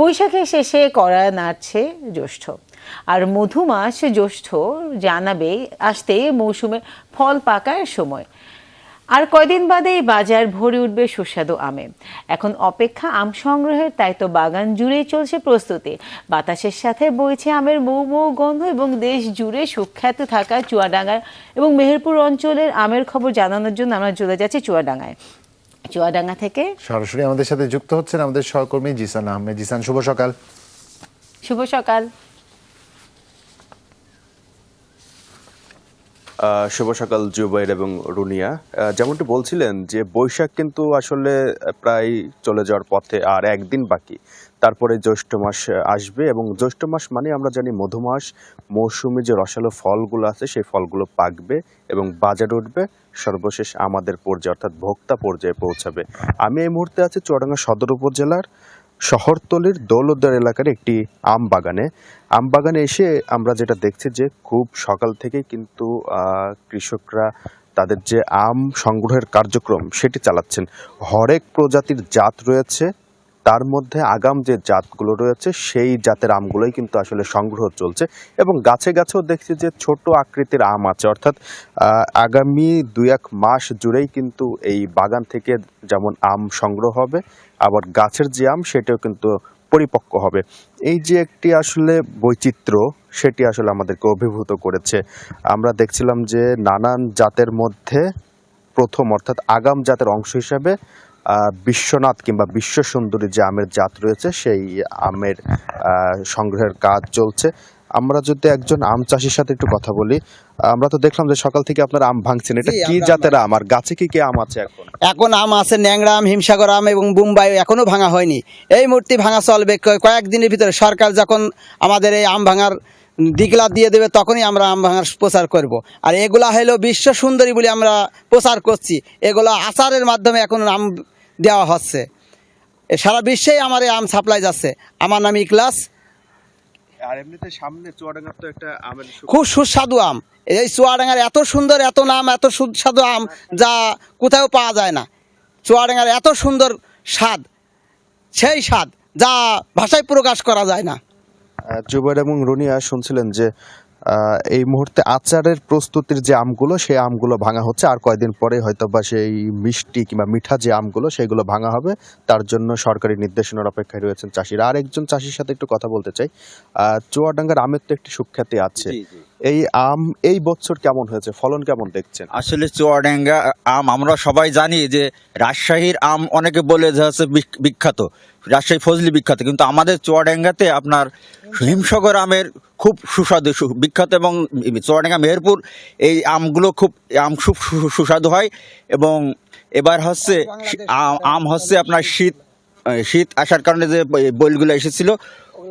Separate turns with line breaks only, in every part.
বৈশাখের শেষে করা নাড়ছে জ্যৈষ্ঠ। আর মধুমাস জ্যৈষ্ঠ জানাবে আসতে মৌসুমে ফল পাকার সময়। আর কয়দিন বাদে বাজার ভরে উঠবে সুস্বাদু আমে। এখন অপেক্ষা আম সংগ্রহের, তাই তো বাগান জুড়েই চলছে প্রস্তুতি। বাতাসের সাথে বইছে আমের মৌ মৌ গন্ধ এবং দেশ জুড়ে সুখ্যাত থাকা চুয়াডাঙ্গার এবং মেহেরপুর অঞ্চলের আমের খবর জানানোর জন্য আমরা চলে যাচ্ছি চুয়াডাঙ্গায়। চুয়াডাঙ্গা থেকে।
সরাসরি আমাদের সাথে যুক্ত হচ্ছেন আমাদের সহকর্মী জিসান আহমেদ। জিসান শুভ সকাল।
শুভ সকাল।
শুভ সকাল জুবাইর এবং রুনিয়া। যেমনটি বলছিলেন যে বৈশাখ কিন্তু আসলে প্রায় চলে যাওয়ার পথে আর একদিন বাকি। তারপরে জ্যৈষ্ঠ মাস আসবে এবং জ্যৈষ্ঠ মাস মানে আমরা জানি মধুমাস, মৌসুমী যে রসালো ফলগুলো আছে সেই ফলগুলো পাকবে এবং বাজারে উঠবে, সর্বশেষ আমাদের পর্যায়ে অর্থাৎ ভোক্তা পর্যায়ে পৌঁছাবে। আমি এই মুহূর্তে আছি চুয়াডাঙ্গা সদর উপজেলার শহরতলির দৌলতদার এলাকার একটি আম বাগানে। আম বাগানে এসে আমরা যেটা দেখছি যে খুব সকাল থেকে কিন্তু কৃষকরা তাদের যে আম সংগ্রহের কার্যক্রম সেটি চালাচ্ছেন। হরেক প্রজাতির জাত রয়েছে। তার মধ্যে আগাম যে জাতগুলো রয়েছে, সেই জাতের আমগুলোই কিন্তু আসলে সংগ্রহ চলছে এবং গাছে গাছেও দেখছি যে ছোট আকৃতির আম আছে। অর্থাৎ আগামী দুই এক মাস জুড়েই কিন্তু এই বাগান থেকে যেমন আম সংগ্রহ হবে, আবার গাছের যে আম, সেটাও কিন্তু পরিপক্ক হবে। এই যে একটি আসলে বৈচিত্র্য, সেটি আসলে আমাদেরকে অভিভূত করেছে। আমরা দেখছিলাম যে নানান জাতের মধ্যে প্রথম অর্থাৎ আগাম জাতের অংশ হিসাবে বিশ্বনাথ কিংবা বিশ্ব সুন্দরী যে আমের জাত রয়েছে সেই আমের সংগ্রহের কাজ চলছে। আমরা যদি একজন আম চাষির সাথে একটু কথা বলি আমরা তো দেখলাম যে সকাল থেকে আপনার আম ভাঙছেন। এটা কি জাতের আম? আর গাছে কি কি আম আছে এখন?
এখন আম আছে ন্যাংরা আম হিমসাগর আম এবং বুম্বাই এখনও ভাঙা হয়নি। এই মূর্তি ভাঙা চলবে। কয়েকদিনের ভিতরে সরকার যখন আমাদের এই আম ভাঙার দিকলা দিয়ে দেবে তখনই আমরা আম ভাঙার প্রচার করব। আর এগুলা হলো বিশ্ব সুন্দরী বলে আমরা প্রচার করছি। এগুলো আচারের মাধ্যমে এখন আম দেওয়া হচ্ছে। সারা বিশ্বেই আমার এই আম সাপ্লাই যাচ্ছে। আমার নাম ইকলাস।
আর এমনিতে সামনে চুয়াডাঙ্গার তো একটা আমের
খুব সুস্বাদু আম। এই চুয়াডাঙ্গার এত সুন্দর এত নাম এত সুস্বাদু আম যা কোথাও পাওয়া যায় না। চুয়াডাঙ্গার এত সুন্দর স্বাদ সেই স্বাদ যা ভাষায় প্রকাশ করা যায় না।
আহ, জুবাইর এবং রুনিয়া শুনছিলেন যে এই মুহূর্তে আচারের প্রস্তুতির যে আমগুলো সেই আমগুলো ভাঙা হচ্ছে। আর কয়েকদিন পরে হয়তো বা সেই মিষ্টি কিংবা মিঠা যে আমগুলো সেগুলো ভাঙা হবে। তার জন্য সরকারি নির্দেশনার অপেক্ষায় রয়েছেন চাষিরা। আর একজন চাষির সাথে একটু কথা বলতে চাই। চুয়াডাঙ্গার আমের তো একটি সুখ্যাতি আছে। এই আম, এই বছর কেমন হয়েছে? ফলন কেমন দেখছেন?
আসলে চুয়াডাঙ্গা আম আমরা সবাই জানি যে রাজশাহীর আম অনেকে বলে যে হচ্ছে বিখ্যাত। রাজশাহী ফজলি বিখ্যাত। কিন্তু আমাদের চুয়াডাঙ্গাতে আপনার হিমসাগর আমের খুব সুস্বাদু বিখ্যাত এবং চুয়াডাঙ্গা, মেহেরপুর এই আমগুলো খুব, আম খুব সুস্বাদু হয় এবং এবার হচ্ছে আম হচ্ছে আপনার শীত শীত আসার কারণে যে বইলগুলো এসেছিল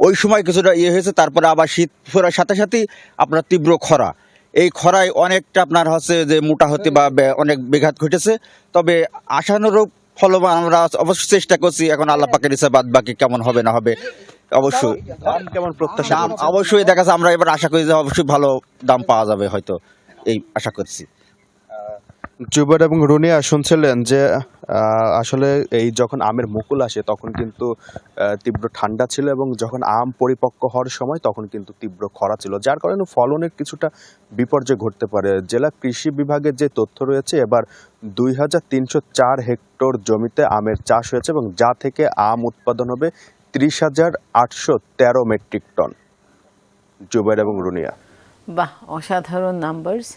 ওই সময় কিছুটা ইয়ে হয়েছে তারপরে আবার শীত পড়ার সাথে সাথেই আপনার তীব্র খরা। এই খরায় অনেকটা আপনার হচ্ছে যে মোটা হতে বা অনেক বেঘাত ঘটেছে। তবে আশানুরূপ ফলবান আমরা অবশ্যই চেষ্টা করছি এখন আল্লাহ পাকের ইচ্ছা বাদ বাকি কেমন হবে না হবে অবশ্যই।
কেমন প্রত্যাশা
অবশ্যই দেখা যাচ্ছে আমরা এবার আশা করি যে অবশ্যই ভালো দাম পাওয়া যাবে হয়তো এই আশা করছি।
জুবাইর এবং রুনিয়া শুনছিলেন যে আসলে এই যখন আমের মুকুল আসে, তখন কিন্তু তীব্র ঠান্ডা ছিল এবং যখন আম পরিপক্ক হওয়ার সময় তখন কিন্তু তীব্র খরা ছিল, যার কারণে ফলনের কিছুটা বিপর্যয় ঘটতে পারে। জেলা কৃষি বিভাগের যে তথ্য রয়েছে, এবার দুই হাজার তিনশো চার হেক্টর জমিতে আমের চাষ হয়েছে এবং যা থেকে আম উৎপাদন হবে ত্রিশ হাজার আটশো তেরো মেট্রিক টন। জুবাইর এবং রুনিয়া।
বাহ, অসাধারণ নাম্বারস